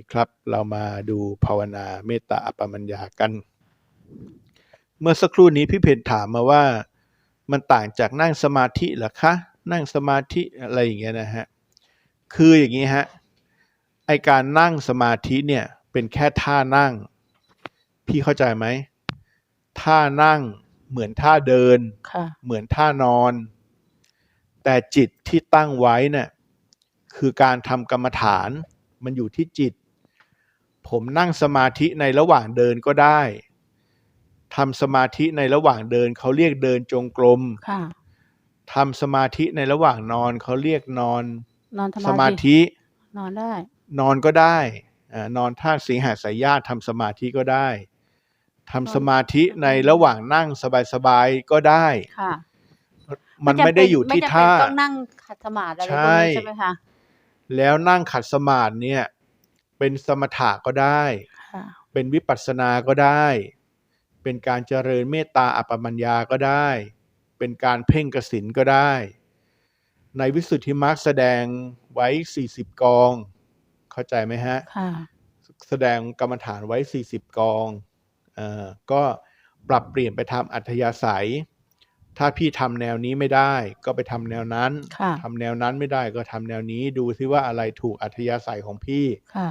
ดีครับ เรามาดูภาวนาเมตตาอัปปมัญญากัน เมื่อสักครู่นี้พี่เพนถามมาว่า มันต่างจากนั่งสมาธิเหรอคะ นั่งสมาธิอะไรอย่างเงี้ยนะฮะ คืออย่างนี้ฮะ ไอการนั่งสมาธิเนี่ยเป็นแค่ท่านั่ง พี่เข้าใจไหม ท่านั่งเหมือนท่าเดินค่ะเหมือนท่านอน แต่จิตที่ตั้งไว้เนี่ยคือการทำกรรมฐานมันอยู่ที่จิต ผมนั่งสมาธิในระหว่างเดินก็ได้ทำสมาธิในระหว่างเดินเขาเรียกเดินจงกรมค่ะทำสมาธิในระหว่างนอนเขาเรียกนอนนอนสสมามาธิธิ นอนได้ นอนก็ได้อ่านอนท่าสีหาสายญาติทำสมาธิก็ได้ทำสมาธิในระหว่างนั่งสบายๆก็ได้ค่ะมันไม่ได้อยู่ที่ไม่จำเป็นท่าต้องนั่งขัดสมาธิอะไรใช่พวกนี้ใช่ไหมคะแล้วนั่งขัดสมาธิเนี่ย เป็นสมถะก็ได้ค่ะเป็นวิปัสสนาก็ได้ เป็นการเจริญเมตตาอัปปมัญญาก็ได้ เป็นการเพ่งกสินก็ได้ ในวิสุทธิมรรคแสดงไว้ 40 กอง เข้าใจไหมฮะค่ะแสดงกรรมฐานไว้ 40 กองเอ่อก็ปรับเปลี่ยนไปทำอัธยาศัย ถ้าพี่ทำแนวนี้ไม่ได้ ก็ไปทำแนวนั้นค่ะทำแนวนั้นไม่ได้ก็ทำแนวนี้ ดูซิว่าอะไรถูกอัธยาศัยของพี่ค่ะ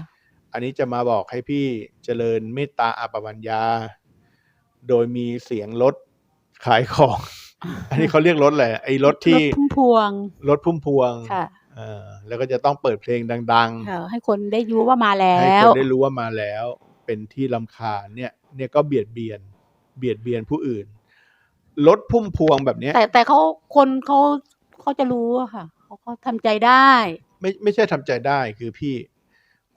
อันนี้จะมาบอกให้พี่เจริญเมตตาอัปปมัญญา โดยมีเสียงรถขายของ อันนี้เขาเรียกรถอะไรไอ้รถที่รถพุ่มพวง รถพุ่มพวงค่ะเออแล้วก็จะต้องเปิดเพลงดังๆค่ะให้คนได้รู้ว่ามาแล้ให้ควนได้รู้ว่ามาแล้ว เป็นที่ลำคาญเนี่ย เนี่ยก็เบียดเบียน เบียดเบียนผู้อื่น รถพุ่มพวงแบบเนี้ยแต่แต่เขาคนเขาเขาจะรู้อะค่ะ เขาเขาทำใจได้ ไม่ไม่ใช่ทำใจได้คือพี่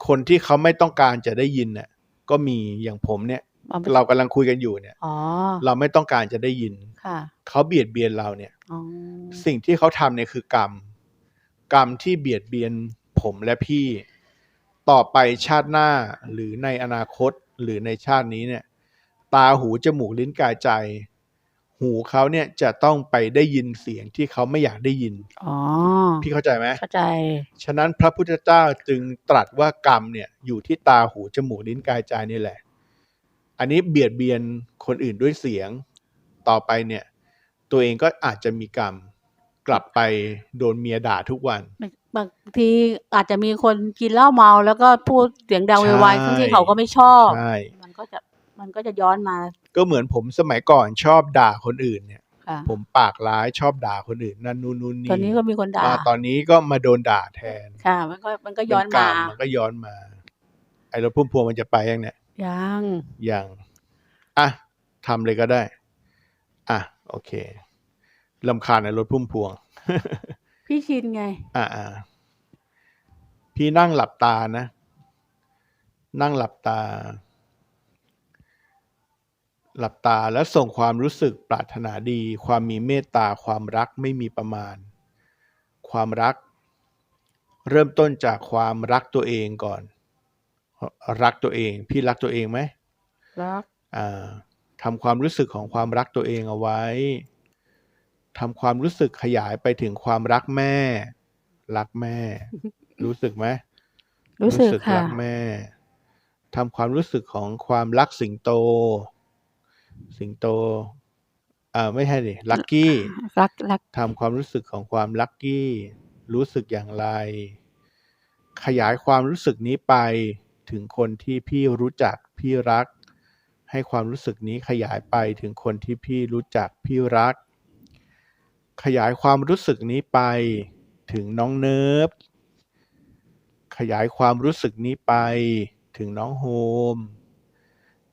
คนที่เขาไม่ต้องการจะได้ยินน่ะก็มีอย่างผมเนี่ยเอาไปเรากำลังคุยกันอยู่เนี่ยอ๋อเราไม่ต้องการจะได้ยินค่ะเขาเบียดเบียนเราเนี่ยอ๋อสิ่งที่เขาทำเนี่ยคือกรรม กรรมที่เบียดเบียนผมและพี่ ต่อไปชาติหน้าหรือในอนาคตหรือในชาตินี้เนี่ย ตาหูจมูกลิ้นกายใจ หูเขาเนี่ยจะต้องไปได้ยินเสียงที่เขาไม่อยากได้ยินอ๋อพี่เข้าใจไหมเข้าใจ ฉะนั้นพระพุทธเจ้าจึงตรัสว่ากรรมเนี่ยอยู่ที่ตาหูจมูกลิ้นกายใจนี่แหละ อันนี้เบียดเบียนคนอื่นด้วยเสียงต่อไปเนี่ย ตัวเองก็อาจจะมีกรรมกลับไปโดนเมียด่าทุกวัน บางทีอาจจะมีคนกินเหล้าเมาแล้วก็พูดเสียงดังใช่ไวๆทั้งที่เขาก็ไม่ชอบ ใช่ มันก็จะ มันก็จะย้อนมา ก็เหมือนผมสมัยก่อนชอบด่าคนอื่นเนี่ย ค่ะ ผมปากร้ายชอบด่าคนอื่น นั่นนู่นนู่นนี่ตอนนี้ก็มีคนด่า อ่าตอนนี้ก็มาโดนด่าแทนค่ะ มันก็มันก็ย้อนเป็กรมารมันก็ย้อนมา ไอ้รถพุ่มพวงมันจะไปยังเนี่ย ยังยังอะทำเลยก็ได้ อะ โอเคลำคาญในรถพุ่มพวง พี่ชินไง อ่าอ่าพี่นั่งหลับตานะ นั่งหลับตา หลับตาแล้วส่งความรู้สึกปรารถนาดี ความมีเมตตาความรักไม่มีประมาณ ความรัก เริ่มต้นจากความรักตัวเองก่อน รักตัวเอง พี่รักตัวเองไหมรักอ่าทำความรู้สึกของความรักตัวเองเอาไว้ทำความรู้สึกขยายไปถึงความรักแม่ รักแม่ รู้สึกไหมรู้สึกค่ะรักแม่ทำความรู้สึกของความรักสิงโต สิงโตอ่าไม่ใช่ดิลักกี้รักรักทำความรู้สึกของความลักกี้ รู้สึกอย่างไร ขยายความรู้สึกนี้ไปถึงคนที่พี่รู้จักพี่รัก ให้ความรู้สึกนี้ขยายไปถึงคนที่พี่รู้จักพี่รัก ขยายความรู้สึกนี้ไปถึงน้องเนิร์ฟขยายความรู้สึกนี้ไปถึงน้องโฮม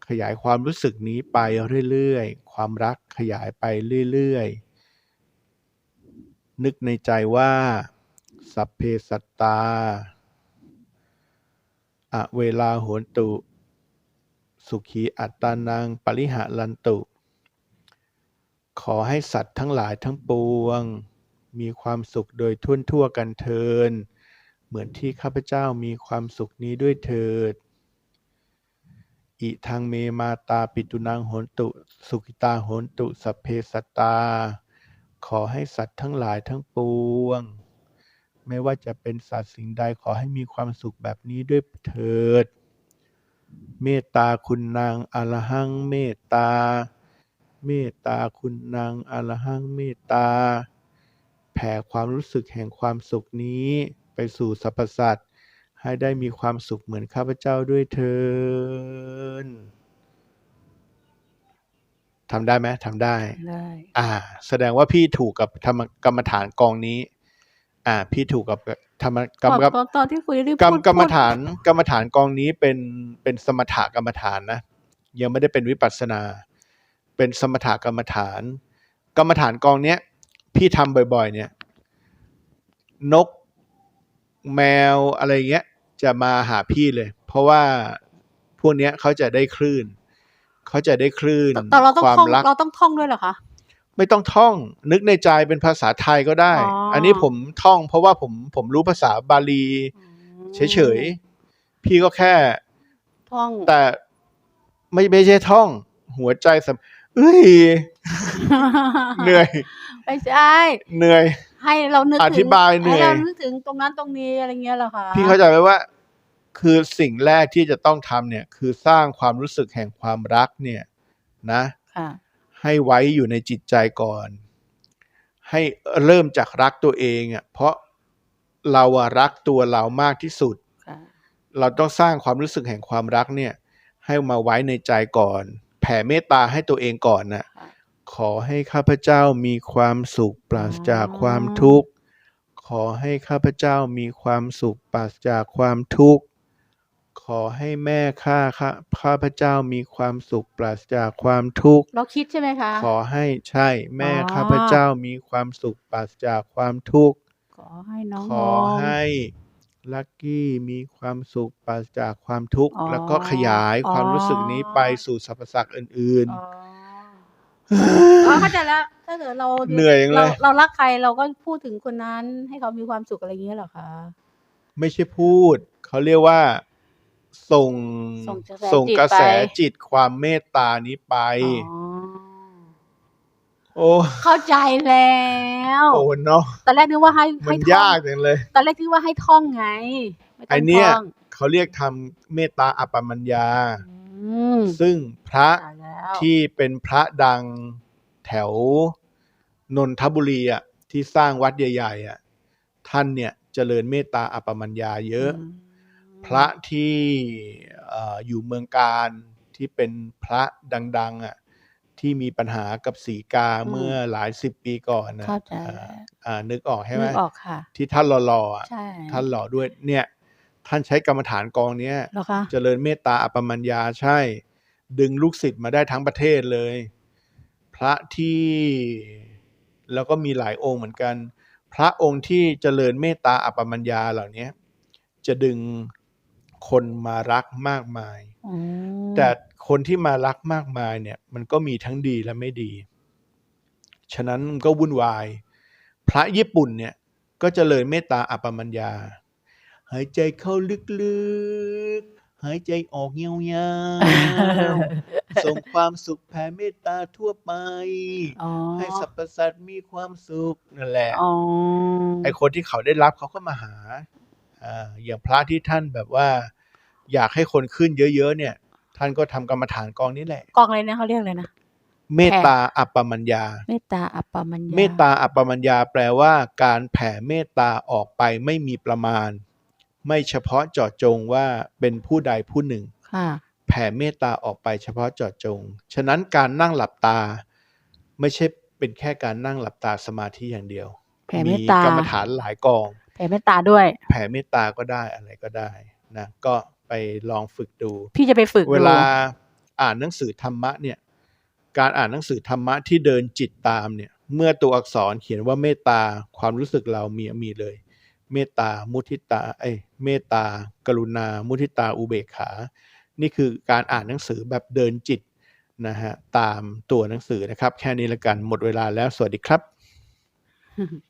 ขยายความรู้สึกนี้ไปเรื่อยๆ ความรักขยายไปเรื่อยๆ นึกในใจว่า สัพเพสัตตาอะเวลาโหนตุ สุขีอัตตานัง ปริหะลันตุ ขอให้สัตว์ทั้งหลายทั้งปวง มีความสุขโดยทั่วทั่วกันเทิน เหมือนที่ข้าพเจ้ามีความสุขนี้ด้วยเถิด อิทังเมมาตาปิตุนังโหนตุ สุขิตาโหนตุสัพเพสตา ขอให้สัตว์ทั้งหลายทั้งปวง ไม่ว่าจะเป็นสัตว์สิ่งใดขอให้มีความสุขแบบนี้ด้วยเถิด เมตตาคุณนางอรหังเมตตา เมตตาคุณนางอรหังเมตตา แผ่ความรู้สึกแห่งความสุขนี้ไปสู่สรรพสัตว ให้ได้มีความสุขเหมือนข้าพเจ้าด้วยเถินทำได้ไหมทำได้ได้อ่า แสดงว่าพี่ถูกกับธรรมกรรมฐานกองนี้ อ่า พี่ถูกกับธรรมกรรมตอนตอนตอนที่คุยนี่กรรมพูดกรรมพูดฐานกรรมฐานกองนี้เป็นเป็นสมถกรรมฐานนะยังไม่ได้เป็นวิปัสสนา เป็นสมถกรรมฐาน กรรมฐานกองเนี้ย พี่ทำบ่อย ๆ เนี่ย นก แมวอะไรเงี้ยจะมาหาพี่เลย เพราะว่าพวกเนี้ยเขาจะได้คลื่นเขาจะได้คลื่นแต่เราต้องความท่องรักเราต้องท่องด้วยเหรอคะไม่ต้องท่อง นึกในใจเป็นภาษาไทยก็ได้อ๋ออัอันนี้ผมท่อง เพราะว่าผมผมรู้ภาษาบาลีอืมเฉยๆพี่ก็แค่ท่องแต่ไม่ไม่ใช่ท่อง หัวใจสำเอ้ยเหนื่อย ไม่ใช่ เหนื่อย ให้เรานึกอถึงธิบายเหนื่อย ให้เรานึกถึงตรงนั้นตรงนี้อะไรเงี้ยเหรอคะพี่เข้าใจไหมว่า คือสิ่งแรกที่จะต้องทำเนี่ย คือสร้างความรู้สึกแห่งความรักเนี่ยนะ ค่ะ ให้ไว้อยู่ในจิตใจก่อน ให้เริ่มจากรักตัวเองอะเพราะเราอะรักตัวเรามากที่สุด ค่ะ เราต้องสร้างความรู้สึกแห่งความรักเนี่ย ให้มาไว้ในใจก่อน แผ่เมตตาให้ตัวเองก่อนนะค่ะ ขอให้ข้าพเจ้ามีความสุขปราศจากความทุกข์ ขอให้ข้าพเจ้ามีความสุขปราศจากความทุกข์ ขอให้แม่ข้าข้าข้าพเจ้ามีความสุขปราศจากความทุกข์ เราคิดใช่ไหมคะ ขอให้ใช่แม่อ๋อข้าพเจ้ามีความสุขปราศจากความทุกข์ ขอให้น้องขอมองให้ลักกี้มีความสุขปราศจากความทุกข์อ๋อแล้วก็ขยายความรู้สึกนี้ไปสู่สรรพสัตว์อื่นอ๋ ออ๋อเข้าใจแล้วถ้าเกิดเราเหนื่อยจังเลย ราเรารักใครเราก็พูดถึงคนนั้น ให้เขามีความสุขอะไรอย่างเงี้ยเหรอคะๆไม่ใช่พูด เขาเรียกว่า ส่งส่งกระแสกระแสจิตไป จิตความเมตตานี้ไป อ๋อโอ้เข้าใจแล้วโอ้เนาะตอนแรกนึกว่าให้มัให้นท่องยากจังเลย ตอนแรกคิดว่าให้ท่องไงไม่ต้ไอองเนี้ยท่องเขาเรียกทำเมตตาอัปปมัญญา อื มซึ่งพระตายแล้วที่เป็นพระดังแถวนนทบุรีอะที่สร้างวัดใหญ่ๆอะท่านเนี่ยเจริญเมตตาอัปปมัญญาเยอะ มพระที่เอ่ออยู่เมืองการที่เป็นพระดังๆอะที่มีปัญหากับสีกาเมื่อหลายสิบปีก่อนนะเข้าใจอ่าอ่านึกออกใช่ไหมนึกออกค่ะ ที่ท่านหล่อๆอะ ใช่ท่านหล่อด้วยเนี่ย ท่านใช้กรรมฐานกองเนี้ยเหรอคะเจริญเมตตาอัปปมัญญาใช่ ดึงลูกศิษย์มาได้ทั้งประเทศเลย พระที่แล้วก็มีหลายองค์เหมือนกัน พระองค์ที่เจริญเมตตาอัปปมัญญาเหล่านี้จะดึงคนมารักมากมายอืมแต่คนที่มารักมากมายเนี่ย มันก็มีทั้งดีและไม่ดี ฉะนั้นมันก็วุ่นวาย พระญี่ปุ่นเนี่ยก็เจริญเมตตาอัปปมัญญา หายใจเข้าลึกๆ หายใจออกยาวๆ ส่งความสุขแผ่เมตตาทั่วไปอ๋อให้สรรพสัตว์มีความสุขนั่นแหละอ๋อไอคนที่เขาได้รับเขาก็มาหาอ่าอย่างพระที่ท่านแบบว่า อยากให้คนขึ้นเยอะๆเนี่ย ท่านก็ทำกรรมฐานกองนี้แหละ กองอะไรนะเขาเรียกอะไรนะเมตตาอัปปมัญญา เมตตาอัปปมัญญา เมตตาอัปปมัญญาแปลว่า การแผ่เมตตาออกไปไม่มีประมาณ ไม่เฉพาะเจาะจงว่าเป็นผู้ใดผู้หนึ่งค่ะแผ่เมตตาออกไปเฉพาะเจาะจง ฉะนั้นการนั่งหลับตา ไม่ใช่เป็นแค่การนั่งหลับตาสมาธิอย่างเดียวแผ่เมตตากรรมฐานหลายกอง แผ่เมตตาด้วย แผ่เมตตาก็ได้อะไรก็ได้นะก็ไปลองฝึกดู พี่จะไปฝึกดูเวลาอ่านหนังสือธรรมะเนี่ย การอ่านหนังสือธรรมะที่เดินจิตตามเนี่ย เมื่อตัวอักษรเขียนว่าเมตตาความรู้สึกเรามีมีเลย เมตตา มุทิตาเอ้ยเมตตา กรุณา มุทิตา อุเบกขา นี่คือการอ่านหนังสือแบบเดินจิตนะฮะตามตัวหนังสือนะครับ แค่นี้ละกันหมดเวลาแล้วสวัสดีครับ